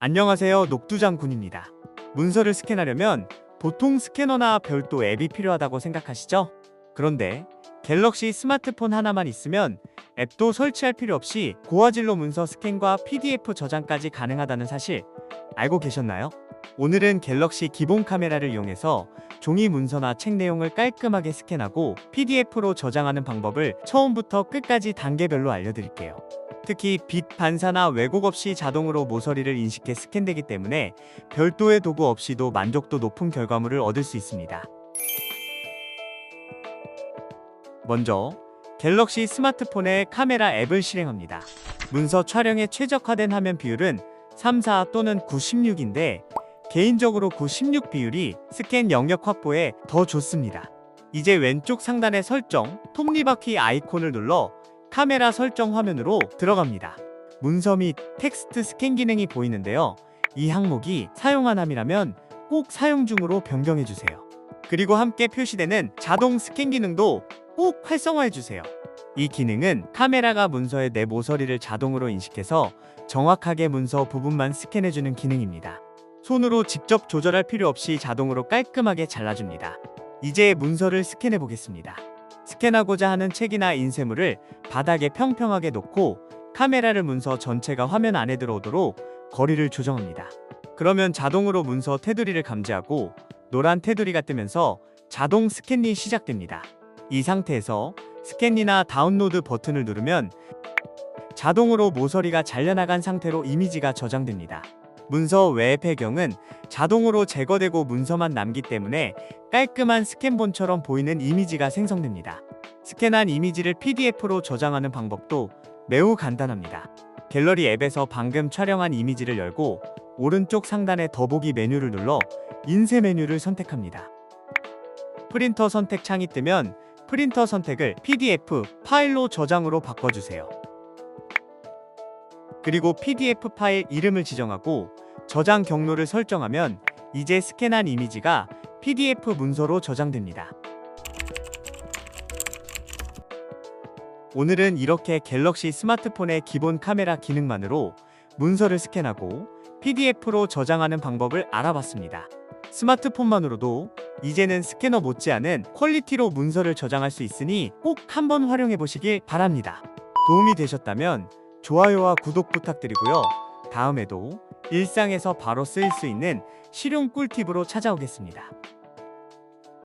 안녕하세요. 녹두장 군입니다. 문서를 스캔하려면 보통 스캐너나 별도 앱이 필요하다고 생각하시죠? 그런데 갤럭시 스마트폰 하나만 있으면 앱도 설치할 필요 없이 고화질로 문서 스캔과 PDF 저장까지 가능하다는 사실 알고 계셨나요? 오늘은 갤럭시 기본 카메라를 이용해서 종이 문서나 책 내용을 깔끔하게 스캔하고 PDF로 저장하는 방법을 처음부터 끝까지 단계별로 알려드릴게요. 특히 빛 반사나 왜곡 없이 자동으로 모서리를 인식해 스캔되기 때문에 별도의 도구 없이도 만족도 높은 결과물을 얻을 수 있습니다. 먼저 갤럭시 스마트폰에 카메라 앱을 실행합니다. 문서 촬영에 최적화된 화면 비율은 3, 4 또는 9, 16인데 개인적으로 9, 16 비율이 스캔 영역 확보에 더 좋습니다. 이제 왼쪽 상단의 설정, 톱니바퀴 아이콘을 눌러 카메라 설정 화면으로 들어갑니다. 문서 및 텍스트 스캔 기능이 보이는데요. 이 항목이 사용 안 함이라면 꼭 사용 중으로 변경해 주세요. 그리고 함께 표시되는 자동 스캔 기능도 꼭 활성화해 주세요. 이 기능은 카메라가 문서의 내 모서리를 자동으로 인식해서 정확하게 문서 부분만 스캔해 주는 기능입니다. 손으로 직접 조절할 필요 없이 자동으로 깔끔하게 잘라줍니다. 이제 문서를 스캔해 보겠습니다. 스캔하고자 하는 책이나 인쇄물을 바닥에 평평하게 놓고 카메라를 문서 전체가 화면 안에 들어오도록 거리를 조정합니다. 그러면 자동으로 문서 테두리를 감지하고 노란 테두리가 뜨면서 자동 스캔이 시작됩니다. 이 상태에서 스캔이나 다운로드 버튼을 누르면 자동으로 모서리가 잘려나간 상태로 이미지가 저장됩니다. 문서 외 배경은 자동으로 제거되고 문서만 남기 때문에 깔끔한 스캔본처럼 보이는 이미지가 생성됩니다. 스캔한 이미지를 PDF로 저장하는 방법도 매우 간단합니다. 갤러리 앱에서 방금 촬영한 이미지를 열고 오른쪽 상단의 더보기 메뉴를 눌러 인쇄 메뉴를 선택합니다. 프린터 선택 창이 뜨면 프린터 선택을 PDF 파일로 저장으로 바꿔주세요. 그리고 PDF 파일 이름을 지정하고 저장 경로를 설정하면 이제 스캔한 이미지가 PDF 문서로 저장됩니다. 오늘은 이렇게 갤럭시 스마트폰의 기본 카메라 기능만으로 문서를 스캔하고 PDF로 저장하는 방법을 알아봤습니다. 스마트폰만으로도 이제는 스캐너 못지않은 퀄리티로 문서를 저장할 수 있으니 꼭 한번 활용해 보시길 바랍니다. 도움이 되셨다면 좋아요와 구독 부탁드리고요. 다음에도 일상에서 바로 쓰일 수 있는 실용 꿀팁으로 찾아오겠습니다.